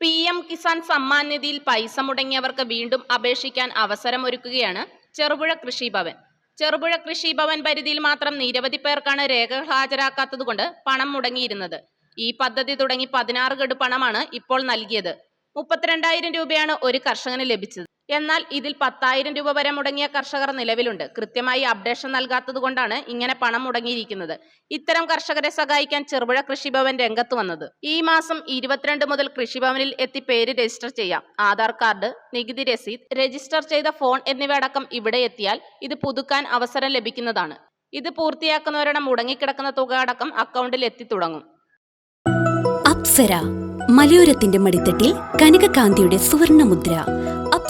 P M Kisan Samman നിധിയിൽ പൈസ മുടങ്ങിയവർക്ക് വീണ്ടും അപേക്ഷിക്കാൻ അവസരമൊരുക്കുകയാണ് ചെറുപുഴ കൃഷിഭവൻ ചെറുപുഴ കൃഷിഭവൻ പരിധിയിൽ മാത്രം നിരവധി പേർക്കാണ് രേഖകൾ ഹാജരാക്കാത്തതുകൊണ്ട് പണം മുടങ്ങിയിരുന്നത്. ഈ പദ്ധതി തുടങ്ങി പതിനാറ് ഗഡു പണമാണ് ഇപ്പോൾ നൽകിയത്. മുപ്പത്തിരണ്ടായിരം രൂപയാണ് ഒരു കർഷകന് ലഭിച്ചത്. എന്നാൽ ഇതിൽ പത്തായിരം രൂപ വരെ മുടങ്ങിയ കർഷകർ നിലവിലുണ്ട്. കൃത്യമായി അപ്ഡേഷൻ നൽകാത്തതുകൊണ്ടാണ് ഇങ്ങനെ പണം മുടങ്ങിയിരിക്കുന്നത്. ഇത്തരം കർഷകരെ സഹായിക്കാൻ ചെറുപുഴ കൃഷിഭവൻ രംഗത്ത് വന്നത്. ഈ മാസം ഇരുപത്തിരണ്ട് മുതൽ കൃഷിഭവനിൽ എത്തി പേര് രജിസ്റ്റർ ചെയ്യാം. ആധാർ കാർഡ് നികുതി രസീത് രജിസ്റ്റർ ചെയ്ത ഫോൺ എന്നിവ അടക്കം ഇവിടെ എത്തിയാൽ ഇത് പുതുക്കാൻ അവസരം ലഭിക്കുന്നതാണ്. ഇത് പൂർത്തിയാക്കുന്നവരുടെ മുടങ്ങിക്കിടക്കുന്ന തുക അടക്കം അക്കൗണ്ടിൽ എത്തി തുടങ്ങും. അപ്സര മലയോരത്തിന്റെ മടിത്തട്ടിൽ കനകകാന്തിയുടെ സുവർണമുദ്ര